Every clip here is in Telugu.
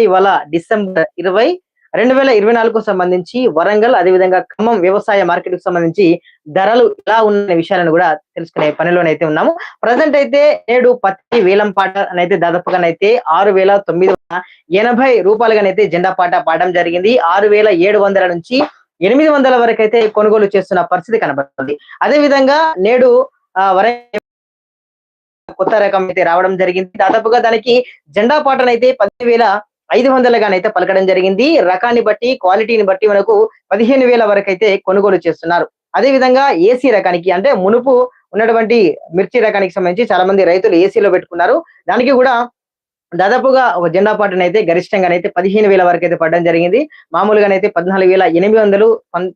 ఇవాళ డిసెంబర్ ఇరవై రెండు వేల ఇరవై నాలుగుకు సంబంధించి వరంగల్ అదేవిధంగా ఖమ్మం వ్యవసాయ మార్కెట్కు సంబంధించి ధరలు ఎలా ఉన్న విషయాలను కూడా తెలుసుకునే పనిలోనైతే ఉన్నాము. ప్రజెంట్ అయితే నేడు పత్తి వేలం పాట అయితే దాదాపుగానైతే ఆరు వేల తొమ్మిది వందల ఎనభై రూపాయలుగానైతే జెండా పాట పాడడం జరిగింది. ఆరు వేల ఏడు వందల నుంచి ఎనిమిది వందల వరకు అయితే కొనుగోలు చేస్తున్న పరిస్థితి కనబడుతుంది. అదే విధంగా నేడు ఆ, వరంగల్ కొత్త రకం అయితే రావడం జరిగింది. దాదాపుగా దానికి జెండా పాటనైతే పది వేల ఐదు వందలుగానైతే పలకడం జరిగింది. రకాన్ని బట్టి క్వాలిటీని బట్టి మనకు పదిహేను వేల వరకు అయితే కొనుగోలు చేస్తున్నారు. అదే విధంగా ఏసీ రకానికి అంటే మునుపు ఉన్నటువంటి మిర్చి రకానికి సంబంధించి చాలా మంది రైతులు ఏసీలో పెట్టుకున్నారు. దానికి కూడా దాదాపుగా ఒక జెండా పాటను అయితే గరిష్టంగానైతే పదిహేను వేల వరకు అయితే పడడం జరిగింది. మామూలుగానైతే పద్నాలుగు వేల ఎనిమిది వందలు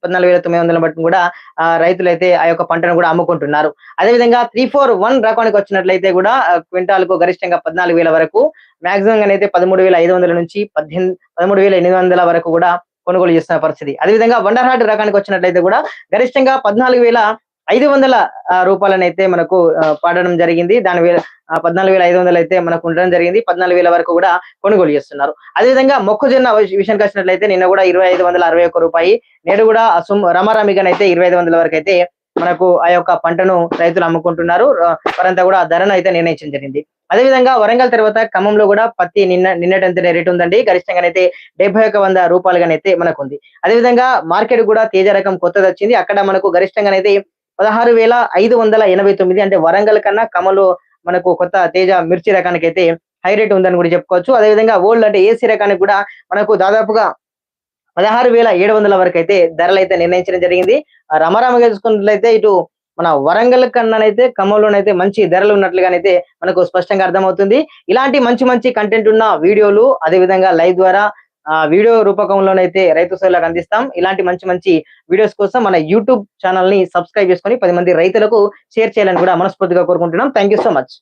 పద్నాలుగు వేల తొమ్మిది వందల బట్టి కూడా ఆ, రైతులు అయితే ఆ యొక్క పంటను కూడా అమ్ముకుంటున్నారు. అదే విధంగా త్రీ ఫోర్ వన్ రకానికి వచ్చినట్లయితే కూడా క్వింటాల్కు గరిష్టంగా పద్నాలుగు వేల వరకు మాక్సిమం అయితే పదమూడు వేల ఐదు వందల నుంచి పద్దెనిమిది పదమూడు వేల ఎనిమిది వందల వరకు కూడా కొనుగోలు చేస్తున్న పరిస్థితి. అదేవిధంగా వండర్ హార్ట్ రకానికి వచ్చినట్లయితే కూడా గరిష్టంగా పద్నాలుగు వేల ఐదు వందల రూపాయలనైతే మనకు పడడం జరిగింది. దాని వేల పద్నాలుగు వేల ఐదు వందలు అయితే మనకు ఉండడం జరిగింది. పద్నాలుగు వేల వరకు కూడా కొనుగోలు చేస్తున్నారు. అదేవిధంగా మొక్కజొన్న విషయానికి వచ్చినట్లయితే నిన్న కూడా ఇరవై ఐదు వందల అరవై ఒక్క రూపాయి నేడు కూడా సుమ్ రమారమిగానైతే ఇరవై ఐదు వందల వరకు అయితే మనకు ఆ యొక్క పంటను రైతులు అమ్ముకుంటున్నారు. వారంతా కూడా ధరను అయితే నిర్ణయించడం జరిగింది. అదేవిధంగా వరంగల్ తర్వాత ఖమ్మంలో కూడా పత్తి నిన్న నిన్నటంతనే రేటు ఉందండి. గరిష్టంగానైతే డెబ్బై ఒక వంద రూపాయలుగానైతే మనకు ఉంది అదేవిధంగా మార్కెట్ కూడా తేజ రకం కొత్తది వచ్చింది అక్కడ మనకు గరిష్టంగానైతే పదహారు వేల ఐదు వందల ఎనభై తొమ్మిది అంటే వరంగల్ కన్నా కమలు మనకు కొత్త తేజ మిర్చి రకానికి అయితే హై రేట్ ఉందని కూడా చెప్పుకోవచ్చు. అదేవిధంగా ఓల్డ్ అంటే ఏసీ రకానికి కూడా మనకు దాదాపుగా పదహారు వేల ఏడు వందల వరకు అయితే ధరలు అయితే నిర్ణయించడం జరిగింది. ఆ రమరామగా చూసుకున్నట్లయితే ఇటు మన వరంగల్ కన్నానైతే ఖమ్మంలోనైతే మంచి ధరలు ఉన్నట్లుగానైతే మనకు స్పష్టంగా అర్థమవుతుంది. ఇలాంటి మంచి మంచి కంటెంట్ ఉన్న వీడియోలు అదే విధంగా లైవ్ ద్వారా వీడియో రూపకంలోనైతే రైతు సోదరులకు అందిస్తాం. ఇలాంటి మంచి మంచి వీడియోస్ కోసం మన యూట్యూబ్ ఛానల్ని సబ్స్క్రైబ్ చేసుకొని పది మంది రైతులకు షేర్ చేయాలని కూడా మనస్ఫూర్తిగా కోరుకుంటున్నాం. Thank so much